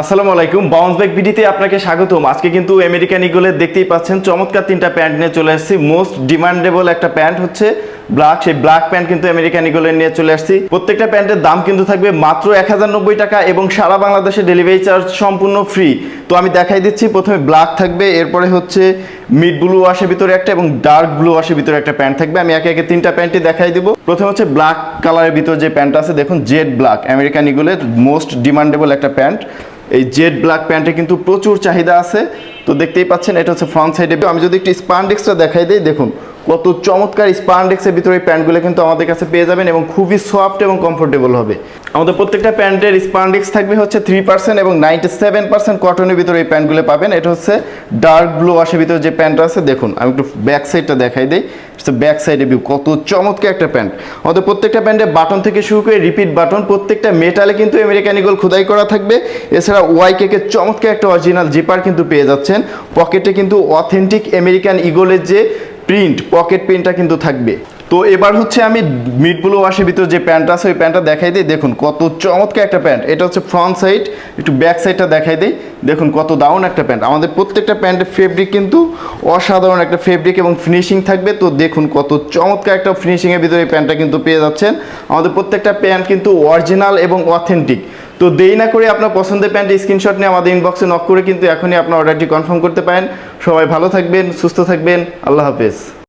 আসসালামু আলাইকুম bounce back ভিডিতে আপনাকে স্বাগতম। আজকে কিন্তু আমেরিকান ইগলের দেখতেই পাচ্ছেন, চমৎকার তিনটা প্যান্ট নিয়ে চলে আসছি মোস্ট ডিমান্ডেবল একটা প্যান্ট হচ্ছে ব্ল্যাক সেই ব্ল্যাক প্যান্ট কিন্তু আমেরিকান ইগলের নিয়ে চলে আসছি প্রত্যেকটা প্যান্টের দাম কিন্তু থাকবে মাত্র এক হাজার নব্বই টাকা এবং সারা বাংলাদেশে ডেলিভারি চার্জ সম্পূর্ণ ফ্রি তো আমি দেখাই দিচ্ছি, প্রথমে ব্ল্যাক থাকবে, এরপরে হচ্ছে মিড ব্লু ওয়াশের ভিতরে একটা এবং ডার্ক ব্লু আসে ভিতরে একটা প্যান্ট থাকবে। আমি একে একে তিনটা প্যান্টই দেখাই দিব। প্রথমে হচ্ছে ব্ল্যাক কালারের ভিতরে যে প্যান্ট আছে, দেখুন জেড ব্ল্যাক আমেরিকান ইগলের মোস্ট ডিমান্ডেবল একটা প্যান্ট। এই জেড ব্ল্যাক প্যান্টের কিন্তু প্রচুর চাহিদা আছে। তো দেখতেই পাচ্ছেন, এটা হচ্ছে ফ্রন্ট সাইডে আমি যদি একটু স্পান্ডেক্সটা দেখাই দিই, দেখুন, কত চমৎকার স্পান্ডেক্সের ভিতরে এই প্যান্টগুলো কিন্তু আমাদের কাছে পেয়ে যাবেন এবং খুবই সফট এবং কমফোর্টেবল হবে। আমাদের প্রত্যেকটা প্যান্টের স্পান্ডেক্স থাকবে হচ্ছে থ্রি পার্সেন্ট এবং নাইনটি সেভেন পার্সেন্ট কটনের ভিতরে এই প্যান্টগুলো পাবেন। এটা হচ্ছে ডার্ক ব্লু আসে ভিতরে যে প্যান্টটা আছে, দেখুন, আমি একটু ব্যাক সাইডটা দেখাই দিই। ব্যাক সাইডে ভিউ কত চমৎকার একটা প্যান্ট। আমাদের প্রত্যেকটা প্যান্টে বাটন থেকে শুরু করে রিপিট বাটন প্রত্যেকটা মেটালে কিন্তু আমেরিকান ইগল খোদাই করা থাকবে। এছাড়া ওয়াই কেকের চমৎকার একটা অরিজিনাল জিপার কিন্তু পেয়ে যাচ্ছেন পকেটে কিন্তু অথেন্টিক আমেরিকান ইগলের যে প্রিন্ট পকেট প্রিন্টটা কিন্তু থাকবে। তো এবার হচ্ছে আমি মিড ব্লু ওয়াশের ভিতরে যে প্যান্টটা আছে, ওই প্যান্টটা দেখাই দিই। দেখুন, কত চমৎকার একটা প্যান্ট এটা হচ্ছে ফ্রন্ট সাইড একটু ব্যাক সাইডটা দেখাই দিই। দেখুন, কত দারুণ একটা প্যান্ট আমাদের প্রত্যেকটা প্যান্টের ফেব্রিক কিন্তু অসাধারণ একটা ফেব্রিক এবং ফিনিশিং থাকবে। তো দেখুন, কত চমৎকার একটা ফিনিশিংয়ের ভিতরে এই প্যান্টটা কিন্তু পেয়ে যাচ্ছেন। আমাদের প্রত্যেকটা প্যান্ট কিন্তু অরিজিনাল এবং অথেন্টিক তো দেরি না করে আপনার পছন্দের প্যান্টের স্ক্রিনশট নিয়ে আমাদের ইনবক্সে নক করে কিন্তু এখনই আপনার অর্ডারটি কনফার্ম করতে পারেন। সবাই ভালো থাকবেন, সুস্থ থাকবেন। আল্লাহ হাফেজ।